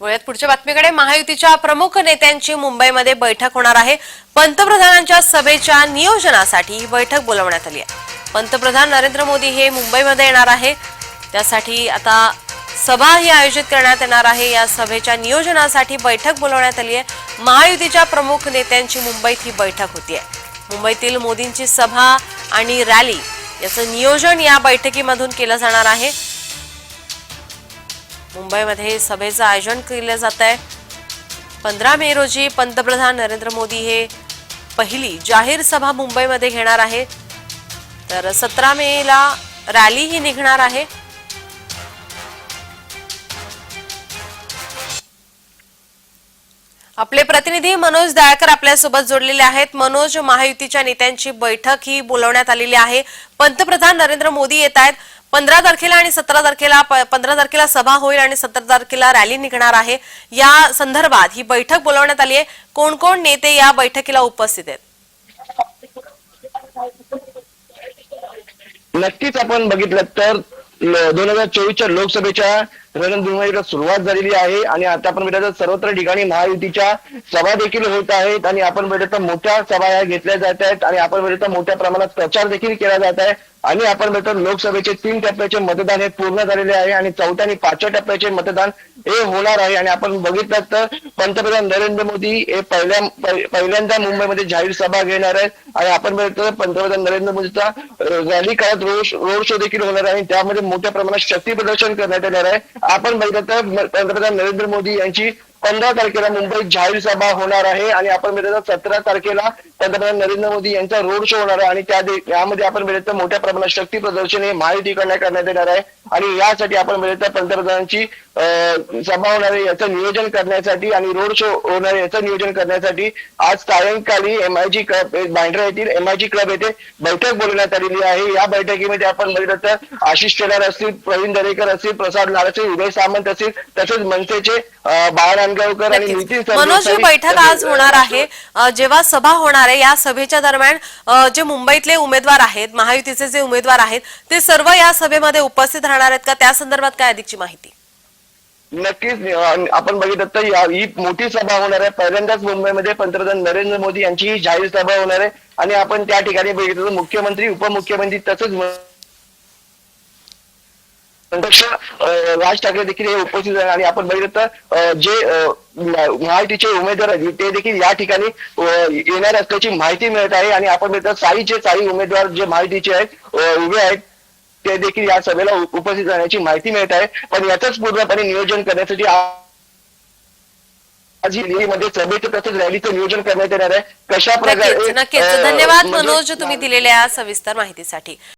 वळ्यात. पुढच्या बातमीकडे महायुतीच्या प्रमुख नेत्यांची मुंबईमध्ये बैठक होणार आहे. पंतप्रधानांच्या सभेच्या नियोजनासाठी ही बैठक बोलवण्यात आली आहे. पंतप्रधान नरेंद्र मोदी हे मुंबईमध्ये येणार आहे. त्यासाठी आता सभा ही आयोजित करण्यात येणार आहे. या सभेच्या नियोजनासाठी बैठक बोलवण्यात आली आहे. महायुतीच्या प्रमुख नेत्यांची मुंबईत ही बैठक होती आहे. मुंबईतील मोदींची सभा आणि रॅली याचं नियोजन या बैठकीमधून केलं जाणार आहे. मुंबईमध्ये सभेचं आयोजन केलं जात आहे. पंधरा मे रोजी पंतप्रधान नरेंद्र मोदी हे पहिली जाहीर सभा मुंबईमध्ये घेणार आहे. तर सतरा मेला रॅली ही निघणार आहे. आपले प्रतिनिधी मनोज दयाकर आपल्यासोबत जोडलेले आहेत. मनोज महायुतीच्या नेत्यांची बैठक ही बोलवण्यात आलेली आहे. पंतप्रधान नरेंद्र मोदी येत आहेत. पंधरा तारखेला आणि सतरा तारखेला पंधरा तारखेला सभा होईल आणि सतरा तारखेला रॅली निघणार आहे. या संदर्भात ही बैठक बोलवण्यात आली आहे. कोण कोण नेते या बैठकीला उपस्थित आहेत? नक्कीच आपण बघितलं तर दोन हजार चोवीसच्या लोकसभेच्या रणधुमाळीला सुरुवात झालेली आहे आणि आता आपण बघितलं सर्वत्र ठिकाणी महायुतीच्या सभा देखील होत आहेत आणि आपण बघितलं तर मोठ्या सभा या घेतल्या जात आहेत आणि आपण बघितलं मोठ्या प्रमाणात प्रचार देखील केला जात आहे आणि आपण बघितलं लोकसभेचे तीन टप्प्याचे मतदान हे पूर्ण झालेले आहे आणि चौथ्या आणि पाचव्या टप्प्याचे मतदान हे होणार आहे आणि आपण बघितलं तर पंतप्रधान नरेंद्र मोदी हे पहिल्या पहिल्यांदा मुंबईमध्ये जाहीर सभा घेणार आहेत आणि आपण बघितलं पंतप्रधान नरेंद्र मोदीचा रॅली काळात रोड रोड शो देखील होणार आहे आणि त्यामध्ये मोठ्या प्रमाणात शक्ती प्रदर्शन करण्यात येणार आहे. आपण बघितलं तर पंतप्रधान नरेंद्र मोदी यांची पंधरा तारखेला मुंबईत जाहीर सभा होणार आहे आणि आपण बघितलं तर सतरा तारखेला पंतप्रधान नरेंद्र मोदी यांचा रोड शो होणार आहे आणि त्या यामध्ये आपण बघितलं तर मोठ्या प्रमाणात शक्ती प्रदर्शन हे महायुतीकडनं करण्यात येणार आहे. आणि यासाठी आपण बघितलं तर पंतप्रधानांची सभा होणार आहे याचं नियोजन करण्यासाठी आणि रोड शो होणार याचं नियोजन करण्यासाठी आज सायंकाळी एमआयजी क्लब बांद्रा येथील एमआयजी क्लब येथे बैठक बोलवण्यात आलेली आहे या बैठकीमध्ये आपण बघितलं तर आशिष शेलार असतील प्रवीण दरेकर असतील प्रसाद असतील उदय सामंत असतील तसेच मनसेचे बाळा नांदगावकर आणि. नितीन मनोज ही बैठक आज होणार आहे जेव्हा सभा होणार आहे या सभेच्या दरम्यान जे मुंबईतले उमेदवार आहेत महायुतीचे जे उमेदवार आहेत ते सर्व या सभेमध्ये उपस्थित राहणार आहेत का? त्या संदर्भात काय अधिकची माहिती? नक्कीच आपण बघितलं तर ही मोठी सभा होणार आहे. पहिल्यांदाच मुंबईमध्ये पंतप्रधान नरेंद्र मोदी यांची ही जाहीर सभा होणार आहे. आणि आपण त्या ठिकाणी बघितलं तर मुख्यमंत्री उपमुख्यमंत्री तसंच अध्यक्ष राज ठाकरे देखील हे उपस्थित आहे आणि आपण बघितलं तर जे महायुतीचे उमेदवार आहेत ते देखील या ठिकाणी येणार असल्याची माहिती मिळत आहे. आणि आपण बघितलं साईचे साई उमेदवार जे महायुतीचे आहेत उभे आहेत ते देखील या सभेला उप- उपस्थित राहण्याची माहिती मिळत आहे. पण याचंच पूर्णपणे नियोजन करण्यासाठी दिल्लीमध्ये सभेचं तसंच रॅलीचं नियोजन करण्यात येणार आहे. कशा प्रकारे धन्यवाद म्हणजे- मनोज तुम्ही दिलेल्या सविस्तर माहितीसाठी.